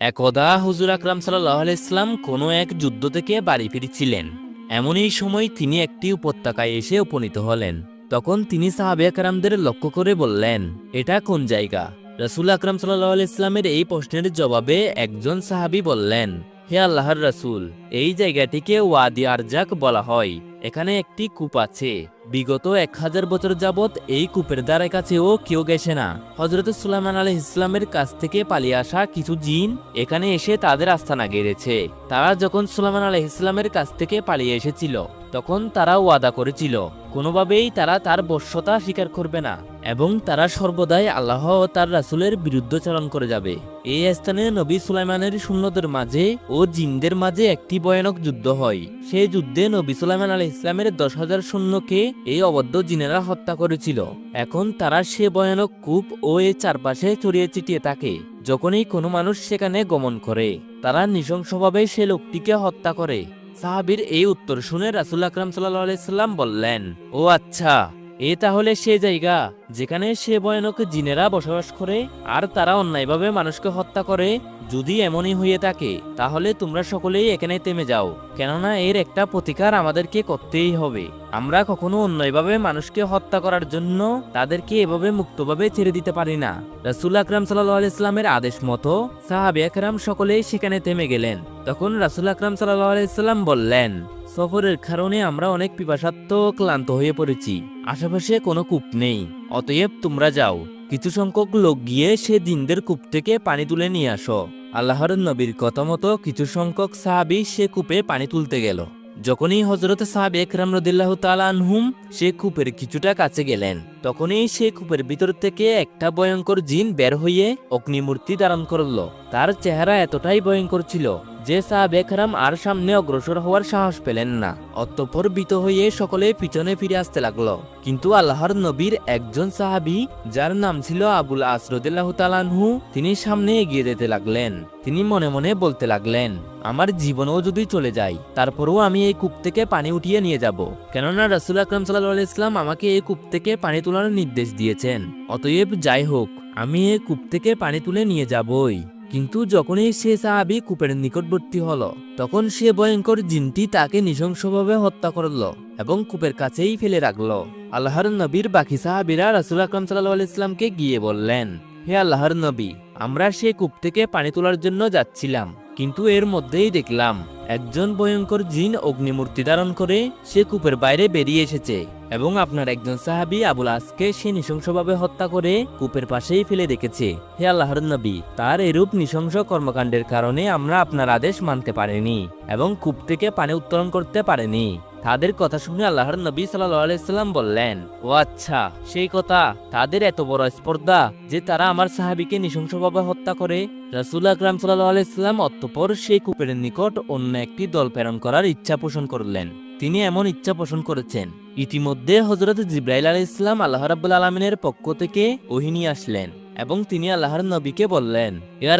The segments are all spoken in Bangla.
একদা হুজুর আকরাম সাল্লাহ ইসলাম কোনো এক যুদ্ধ থেকে বাড়ি ফিরছিলেন। এমনই সময় তিনি একটি উপত্যকায় এসে উপনীত হলেন। তখন তিনি সাহাবে আকরামদের লক্ষ্য করে বললেন, এটা কোন জায়গা? রসুল আকরাম সাল্লাহ ইসলামের এই প্রশ্নের জবাবে একজন সাহাবি বললেন হে আল্লাহর রাসুল, এই জায়গাটিকে ওয়াদি আরজাক বলা হয়। এখানে একটি কূপ আছে। বিগত এক হাজার বছর যাবৎ এই কূপের দ্বারের কাছেও কেউ গেছে না। হজরত সুলাইমান আলহ ইসলামের কাছ থেকে পালিয়ে আসা কিছু জিন এখানে এসে তাদের আস্থানা গেড়েছে। তারা যখন সুলাইমান আলহ ইসলামের কাছ থেকে পালিয়ে এসেছিল তখন তারা ওয়াদা করেছিল, কোনোভাবেই তারা তার বশ্যতা স্বীকার করবে না এবং তারা সর্বদাই আল্লাহ ও তার রাসূলের বিরুদ্ধচারণ করে যাবে। এই স্থানে নবী সুলাইমানের শূন্যদের মাঝে ও জিনদের মাঝে একটি ভয়ানক যুদ্ধ হয়। সেই যুদ্ধে নবী সুলাইমান আলী ইসলামের দশ হাজার সৈন্যকে এই অবদ্ধ জিনেরা হত্যা করেছিল। এখন তারা সে ভয়ানক কূপ ও এর চারপাশে ছড়িয়ে ছিটিয়ে থাকে। যখনই কোনো মানুষ সেখানে গমন করে, তারা নৃশংসভাবে সে লোকটিকে হত্যা করে। সাহাবির এই উত্তর শুনে রাসুল আকরাম সাল্লাহ সাল্লাম বললেন ও আচ্ছা এ তাহলে সে জায়গা যেখানে সে ভয়ানক জিনেরা বসবাস করে আর তারা অন্যায়ভাবে মানুষকে হত্যা করে, যদি এমনই হয়ে থাকে, তাহলে তোমরা সকলেই এখানে থেমে যাও। কেননা এর একটা প্রতিকার আমাদেরকে করতেই হবে। আমরা কখনো অন্যায়ভাবে মানুষকে হত্যা করার জন্য তাদেরকে এভাবে মুক্তভাবে ছেড়ে দিতে পারি না। রাসুল আকরাম সাল্লাহ ইসলামের আদেশ মতো সাহাবি আকরাম সকলেই সেখানে থেমে গেলেন। তখন রাসুল আকরাম সাল্লাহ আলাইসাল্লাম বললেন সফরের কারণে আমরা অনেক পিপাসাত্ম ক্লান্ত হয়ে পড়েছি। আশেপাশে কোনো কূপ নেই। অতএব তোমরা যাও। কিছু সংখ্যক লোক গিয়ে সে দিনদের কূপ থেকে পানি তুলে নিয়ে আসো। আল্লাহর নবীর কথা মতো কিছু সংখ্যক সাহাবি সে কূপে পানি তুলতে গেল। যখনই হজরত সাহাব একরাম রদিল্লাহ তালানহুম সে কূপের কিছুটা কাছে গেলেন। তখনই সে কূপের ভিতর থেকে একটা ভয়ঙ্কর জিন বের হয়ে অগ্নিমূর্তি ধারণ করল। তার চেহারা এতটাই ভয়ঙ্কর ছিল যে সাহাব একরাম আর সামনে অগ্রসর হওয়ার সাহস পেলেন না। অতঃপর বিত হয়ে সকলে পিছনে ফিরে আসতে লাগল। কিন্তু আল্লাহর নবীর একজন সাহাবি, যার নাম ছিল আবুল আসরদুল্লাহ তালানহু তিনি সামনে এগিয়ে যেতে লাগলেন। তিনি মনে মনে বলতে লাগলেন, আমার জীবনও যদি চলে যায়, তারপরেও আমি এই কূপ থেকে পানি উঠিয়ে নিয়ে যাব। কেননা রাসুল আকরম সাল্লাহ ইসলাম আমাকে এই কূপ থেকে পানি তোলার নির্দেশ দিয়েছেন। অতএব যাই হোক, আমি এই কূপ থেকে পানি তুলে নিয়ে যাবই। কিন্তু যখনই সে সাহাবি কূপের নিকটবর্তী হল, তখন সে ভয়ঙ্কর জিনটি তাকে নৃশংসভাবে হত্যা করল এবং কূপের কাছেই ফেলে রাখল। আল্লাহর নবীর বাকি সাহাবিরা রাসুল আকরম সাল্লাহ ইসলামকে গিয়ে বললেন, হে আল্লাহর নবী, আমরা সে কূপ থেকে পানি তোলার জন্য যাচ্ছিলাম, কিন্তু এর মধ্যেই দেখলাম একজন ভয়ঙ্কর জিন অগ্নিমূর্তি ধারণ করে সে কূপের বাইরে বেরিয়ে এসেছে এবং আপনার একজন সাহাবি আবুল আসকে সে নৃশংসভাবে হত্যা করে কূপের পাশেই ফেলে রেখেছে। হে আল্লাহর নবী, তার এরূপ নৃশংস কর্মকাণ্ডের কারণে আমরা আপনার আদেশ মানতে পারিনি এবং কূপ থেকে পানি উত্তোলন করতে পারিনি। তাদের কথা শুনে আল্লাহর নবী সাল্লাম বললেন, ও আচ্ছা সেই কথা, তাদের এত বড় স্পর্ধা যে তারা আমার সাহাবিকে নৃশংসভাবে হত্যা করে, রাসুল আকরাম সাল্লাম অতঃপর সেই কূপের নিকট অন্য একটি দল প্রেরণ করার ইচ্ছা পোষণ করলেন। তিনি এমন ইচ্ছা পোষণ করেছেন। ইতিমধ্যে হজরত জিব্রাইল আলী ইসলাম আল্লাহ রাবুল আলমিনের পক্ষ থেকে ওহিনী আসলেন। এবং তিনি আল্লাহর নবীকে বললেন, ইয়া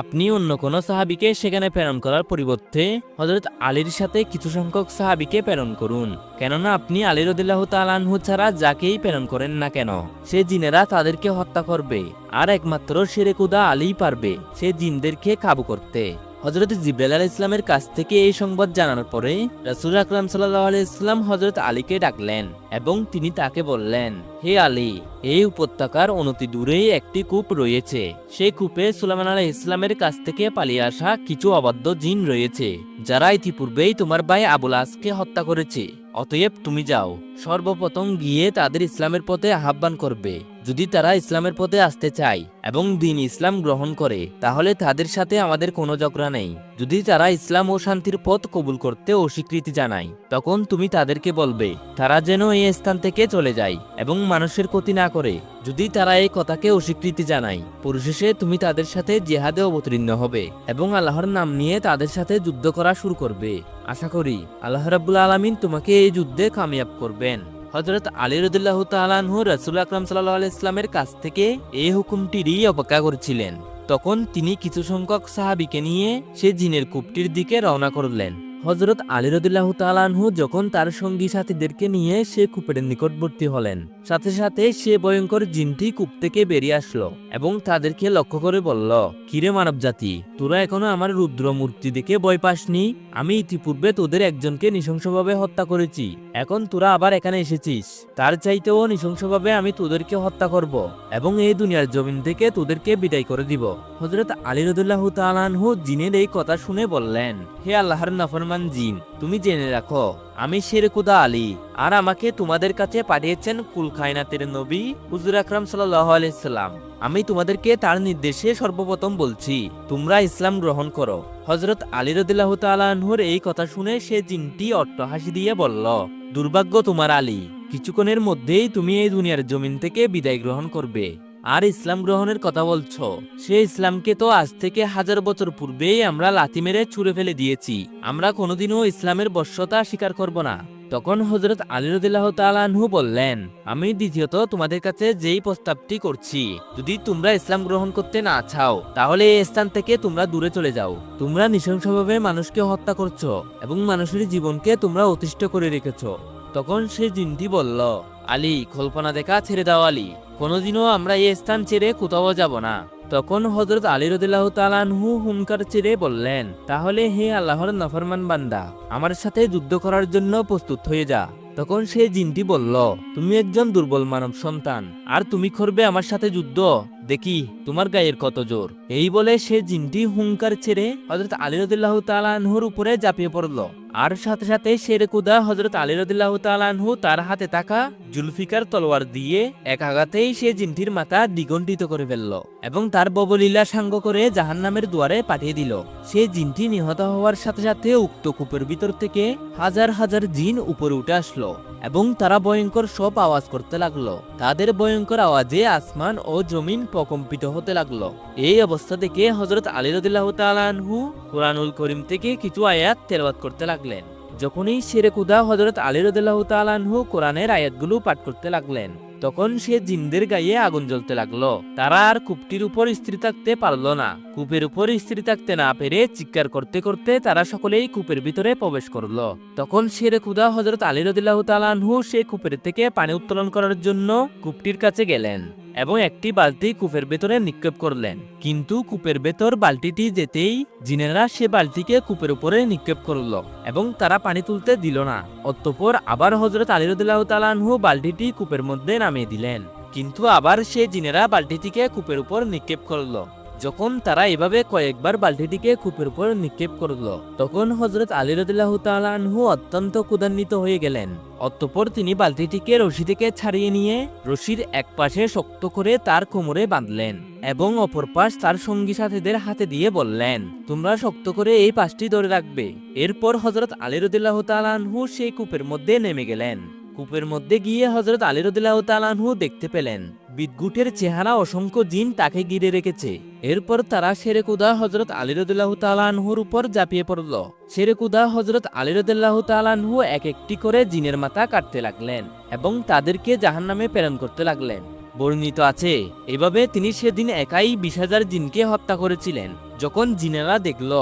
আপনি অন্য কোন সাহাবিকে সেখানে প্রেরণ করার পরিবর্তে হযরত আলীর সাথে কিছু সংখ্যক সাহাবিকে প্রেরণ করুন। কেননা আপনি আলী রদিল্লাহ তালানহু ছাড়া যাকেই প্রেরণ করেন না কেন, সে জিনেরা তাদেরকে হত্যা করবে, আর একমাত্র শেরেকুদা আলী পারবে, সে জিনদেরকে কাবু করতে। হজরত জিব্রাইল আলাহ ইসলামের কাছ থেকে এই সংবাদ জানানোর পরে রাসুল আকরাম সাল্লাহ ইসলাম হজরত আলীকে ডাকলেন এবং তিনি তাকে বললেন, হে আলী, এই উপত্যকার অনতি দূরেই একটি কূপ রয়েছে। সেই কূপে সুলাইমান আলাহ ইসলামের কাছ থেকে পালিয়ে আসা কিছু অবাধ্য জিন রয়েছে, যারা ইতিপূর্বেই তোমার ভাই আবুল আসকে হত্যা করেছে। অতএব তুমি যাও, সর্বপ্রথম গিয়ে তাদের ইসলামের পথে আহ্বান করবে। যদি তারা ইসলামের পথে আসতে চায় এবং দিন ইসলাম গ্রহণ করে, তাহলে তাদের সাথে আমাদের কোনো ঝগড়া নেই। যদি তারা ইসলাম ও শান্তির পথ কবুল করতে অস্বীকৃতি জানায়, তখন তুমি তাদেরকে বলবে, তারা যেন এই স্থান থেকে চলে যায় এবং মানুষের ক্ষতি না করে। যদি তারা এই কথাকে অস্বীকৃতি জানায় পরিশেষে তুমি তাদের সাথে জেহাদে অবতীর্ণ হবে এবং আল্লাহর নাম নিয়ে তাদের সাথে যুদ্ধ করা শুরু করবে। আশা করি আল্লাহ রাব্বুল আলমিন তোমাকে এই যুদ্ধে কামিয়াব করবেন। হজরত আলী রদুল্লাহ তালানহু রসুল আকরাম সাল্লাহ ইসলামের কাছ থেকে এই হুকুমটিরই অপেক্ষা করছিলেন। তখন তিনি কিছু সংখ্যক সাহাবিকে নিয়ে সে জিনের কূপটির দিকে রওনা করলেন। হজরত আলী রদুল্লাহ তালানহু যখন তার সঙ্গী সাথীদেরকে নিয়ে সে কূপের নিকটবর্তী হলেন, সাথে সাথে সে ভয়ঙ্কর জিনটি কূপ থেকে বেরিয়ে আসলো এবং তাদেরকে লক্ষ্য করে বলল, কিরে মানব জাতি তোরা এখনও আমার রুদ্র মূর্তি দেখে ভয় পাসনি? আমি ইতিপূর্বে তোদের একজনকে নৃশংসভাবে হত্যা করেছি। এখন তোরা আবার এখানে এসেছিস। তার চাইতেও নৃশংসভাবে আমি তোদেরকে হত্যা করব এবং এই দুনিয়ার জমিন থেকে তোদেরকে বিদায় করে দিব। হজরত আলী রদুল্লাহ তালানহু জিনের এই কথা শুনে বললেন, হে আল্লাহর নাফরমান জিন, তুমি জেনে রাখো আমি শেরকুদা আলী, আর আমাকে তোমাদের কাছে পাঠিয়েছেন কুল খায়নাতের নবী হুজুর আকরাম সাল্লাহ আলাইসাল্লাম আমি তোমাদেরকে তার নির্দেশে সর্বপ্রথম বলছি, তোমরা ইসলাম গ্রহণ করো। হজরত আলী রদুল্লাহ তালানহুর এই কথা শুনে সে জিনটি অট্টহাসি দিয়ে বলল, দুর্ভাগ্য তোমার আলী, কিছুক্ষণের মধ্যেই তুমি এই দুনিয়ার জমিন থেকে বিদায় গ্রহণ করবে। আর ইসলাম গ্রহণের কথা বলছো? সে ইসলামকে তো আজ থেকে হাজার বছর পূর্বেই আমরা লাথি মেরে ছুঁড়ে ফেলে দিয়েছি। আমরা কোনোদিনও ইসলামের বশ্যতা স্বীকার করব না। তখন হজরত আলী রদিল্লাহ তালানহু বললেন, আমি দ্বিতীয়ত তোমাদের কাছে যেই প্রস্তাবটি করছি, যদি তোমরা ইসলাম গ্রহণ করতে না চাও, তাহলে এই স্থান থেকে তোমরা দূরে চলে যাও। তোমরা নৃশংসভাবে মানুষকে হত্যা করছ এবং মানুষের জীবনকে তোমরা অতিষ্ঠ করে রেখেছো। তখন সে জিনটি বলল, আলী, কল্পনা দেখা ছেড়ে দাও আলী। কোনোদিনও আমরা এই স্থান ছেড়ে কোথাও যাব না। তখন হজরত আলী রদিল্লাহ তালানহু হুনকার ছেড়ে বললেন, তাহলে হে আল্লাহর নফরমান বান্দা, আমার সাথে যুদ্ধ করার জন্য প্রস্তুত হয়ে যা। তখন সে জিনটি বলল, তুমি একজন দুর্বল মানব সন্তান, আর তুমি করবে আমার সাথে যুদ্ধ। দেখি তোমার গায়ের কত জোর। এই বলে সে জিনটি হুঙ্কার ছেড়ে হজরত আলী রদুল্লাহ তালানহুর উপরে ঝাঁপিয়ে পড়ল। আর সাথে সাথে শেরে কুদা হজরত আলী রদুল্লাহ তালানহু তার হাতে থাকা জুলফিকার তলোয়ার দিয়ে এক আঘাতেই সে জিনটির মাথা দ্বিগণ্ডিত করে ফেলল এবং তার ববলীলা সাঙ্গ করে জাহান্নামের দুয়ারে পাঠিয়ে দিল। সে জিনটি নিহত হওয়ার সাথে সাথে উক্ত কূপের ভিতর থেকে হাজার হাজার জিন উপরে উঠে আসলো এবং তারা ভয়ঙ্কর সব আওয়াজ করতে লাগল। তাদের ভয়ঙ্কর আওয়াজে আসমান ও জমিন প্রকম্পিত হতে লাগল। এই অবস্থা থেকে হজরত আলী রদিল্লাহ তালানহু কোরআনুল করিম থেকে কিছু আয়াত তেলাওয়াত করতে লাগলেন। যখনই শেরে কুদা হজরত আলী রদিল্লাহ তালানহু কোরআনের আয়াতগুলো পাঠ করতে লাগলেন, তখন সে জিনদের গায়ে আগুন জ্বলতে লাগল। তারা আর কূপটির উপর স্থির থাকতে পারল না। কূপের উপর স্থির থাকতে না পেরে চিৎকার করতে করতে তারা সকলেই কূপের ভিতরে প্রবেশ করল। তখন শেরে খুদা হজরত আলী রদিল্লাহ তালানহু সে কূপের থেকে পানি উত্তোলন করার জন্য কূপটির কাছে গেলেন। এবং একটি বালতি কূপের ভেতরে নিক্ষেপ করলেন। কিন্তু কূপের ভেতর বালতিটি যেতেই জিনেরা সে বালতিকে কূপের উপরে নিক্ষেপ করল এবং তারা পানি তুলতে দিল না। অতঃপর আবার হজরত আলী রদুল্লাহ তালানহু বালতিটি কূপের মধ্যে নামিয়ে দিলেন। কিন্তু আবার সে জিনেরা বালতিটিকে কূপের উপর নিক্ষেপ করল। যখন তারা এভাবে কয়েকবার বালতিটিকে কূপের উপর নিক্ষেপ করল, তখন হজরত আলী রদুল্লাহ তালানহু অত্যন্ত কুদান্বিত হয়ে গেলেন। অতঃপর তিনি বালতিটিকে রশি থেকে ছাড়িয়ে নিয়ে রশির এক পাশে শক্ত করে তার কোমরে বাঁধলেন এবং অপর পাশ তার সঙ্গী সাথীদের হাতে দিয়ে বললেন, তোমরা শক্ত করে এই পাশটি ধরে রাখবে। এরপর হজরত আলী রদুল্লাহ তালানহু সেই কূপের মধ্যে নেমে গেলেন। কূপের মধ্যে গিয়ে হজরত আলী রদুল্লাহ তালানহু দেখতে পেলেন। বিদ্যুটের চেহারা অসংখ্য জিন তাকে ঘিরে রেখেছে। এরপর তারা শেরেকুদা হজরত আলী রদুল্লাহ তালানহুর উপর ঝাঁপিয়ে পড়ল। শেরেকুদা হজরত আলী রদুল্লাহ তালানহু এক একটি করে জিনের মাথা কাটতে লাগলেন এবং তাদেরকে জাহান্নামে প্রেরণ করতে লাগলেন। বর্ণিত আছে, এভাবে তিনি সেদিন একাই বিশ হাজার জিনকে হত্যা করেছিলেন। যখন জিনেরা দেখল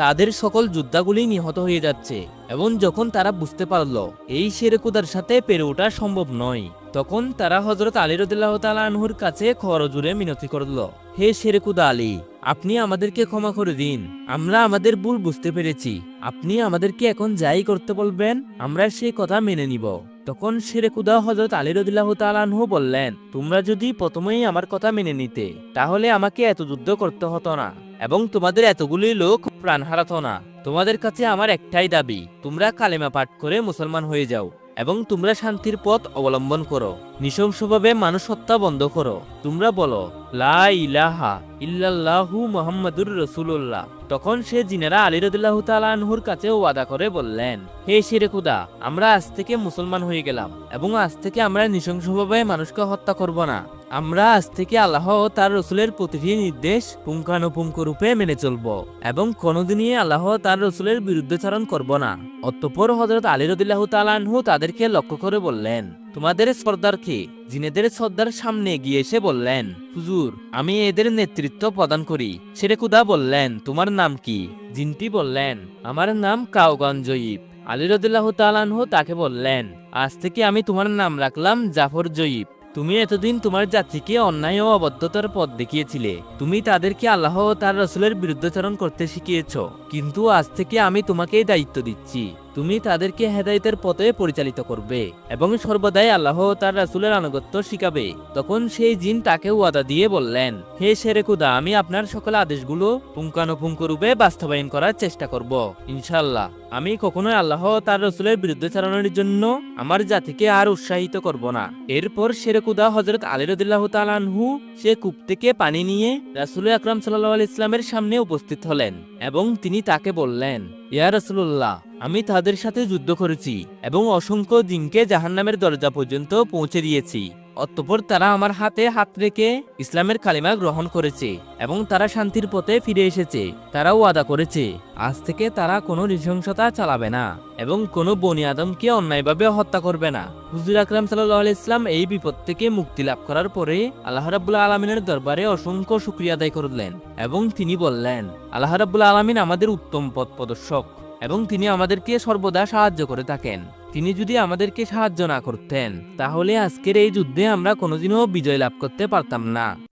তাদের সকল যোদ্ধাগুলি নিহত হয়ে যাচ্ছে, এবং যখন তারা বুঝতে পারল এই শেরেকুদার সাথে পেরে ওঠা সম্ভব নয়, তখন তারা হজরত আলী রদুল্লাহ তালানহুর কাছে খরজুরে মিনতি করল, হে শেরেকুদা আলী, আপনি আমাদেরকে ক্ষমা করে দিন, আমরা আমাদের ভুল বুঝতে পেরেছি, আপনি আমাদেরকে এখন যাই করতে বলবেন, আমরা সেই কথা মেনে নিব। তখন শেরেকুদা হজরত আলী রদুল্লাহ তালানহু বললেন, তোমরা যদি প্রথমেই আমার কথা মেনে নিতে, তাহলে আমাকে এত যুদ্ধ করতে হতো না এবং তোমাদের এতগুলি লোক প্রাণ হারাতো না। তোমাদের কাছে আমার একটাই দাবি, তোমরা কালেমা পাঠ করে মুসলমান হয়ে যাও এবং তোমরা শান্তির পথ অবলম্বন করো। নৃশংসভাবে মানুষ হত্যা বন্ধ করো। তোমরা বলো, লা ইলাহা ইল্লাল্লাহু মুহাম্মাদুর রাসূলুল্লাহ। তখন সে জিনেরা আলী রাদিয়াল্লাহু তাআলা আনহুর কাছে ওয়াদা করে বললেন, হে শিরে খুদা, আমরা আজ থেকে মুসলমান হয়ে গেলাম এবং আজ থেকে আমরা নৃশংসভাবে মানুষকে হত্যা করব না। আমরা আজ থেকে আল্লাহ ও তার রসুলের প্রতিটি নির্দেশ পুঙ্খানুপুঙ্খ রূপে মেনে চলব এবং কোনোদিনই আল্লাহ তার রসুলের বিরুদ্ধচারণ করব না। অতঃপর হজরত আলী রদিল্লাহ তালানহু তাদেরকে লক্ষ্য করে বললেন তোমাদের সর্দার কে? জিনেদের সর্দার সামনে গিয়ে এসে বললেন, হুজুর, আমি এদের নেতৃত্ব প্রদান করি। শেরেকুদা বললেন, তোমার নাম কি? জিনটি বললেন, আমার নাম কাউগঞ্জ জয়ীব। আলী রদুল্লাহ তালানহু তাকে বললেন, আজ থেকে আমি তোমার নাম রাখলাম জাফর জয়ীব। তুমি এতদিন তোমার জাতিকে অন্যায় ও অবদ্ধতার পথ দেখিয়েছিলে। তুমি তাদেরকে আল্লাহ ও তার রসুলের বিরুদ্ধাচরণ করতে শিখিয়েছ। কিন্তু আজ থেকে আমি তোমাকে এই দায়িত্ব দিচ্ছি। তুমি তাদেরকে হেদায়েতের পথে পরিচালিত করবে এবং সর্বদাই আল্লাহ তার রাসুলের আনুগত্য শিখাবে। তখন সেই জিন তাকে ওয়াদা দিয়ে বললেন, হে শেরেকুদা আমি আপনার সকল আদেশগুলো পুঙ্খানুপুঙ্খ রূপে বাস্তবায়ন করার চেষ্টা করব। ইনশাল্লাহ আমি কখনোই আল্লাহ তার রসুলের বিরুদ্ধে চালানোর জন্য আমার জাতিকে আর উৎসাহিত করব না। এরপর শেরেকুদা হজরত আলী রদুল্লাহ তালানহু সে কূপ থেকে পানি নিয়ে রাসুল আকরাম সাল্লাহ ইসলামের সামনে উপস্থিত হলেন এবং তিনি তাকে বললেন ইয়া রসুল্লাহ আমি তাদের সাথে যুদ্ধ করেছি এবং অসংখ্য দিনকে জাহান্নামের দরজা পর্যন্ত পৌঁছে দিয়েছি। অতঃপর তারা আমার হাতে হাত রেখে ইসলামের কালিমা গ্রহণ করেছে এবং তারা শান্তির পথে ফিরে এসেছে তারা ওয়াদা করেছে, আজ থেকে তারা কোনো নৃশংসতা চালাবে না এবং কোনো বনি আদমকে অন্যায়ভাবে হত্যা করবে না। হুজুর আকরাম সাল্লাহ ইসলাম এই বিপদ থেকে মুক্তি লাভ করার পরে আল্লাহ রাবুল্লাহ আলমিনের দরবারে অসংখ্য শুক্রিয়া আদায় করলেন এবং তিনি বললেন, আল্লাহ রাবুল্লাহ আলমিন আমাদের উত্তম পথ প্রদর্শক এবং তিনি আমাদেরকে সর্বদা সাহায্য করে থাকেন। তিনি যদি আমাদেরকে সাহায্য না করতেন, তাহলে আজকের এই যুদ্ধে আমরা কোনোদিনও বিজয় লাভ করতে পারতাম না।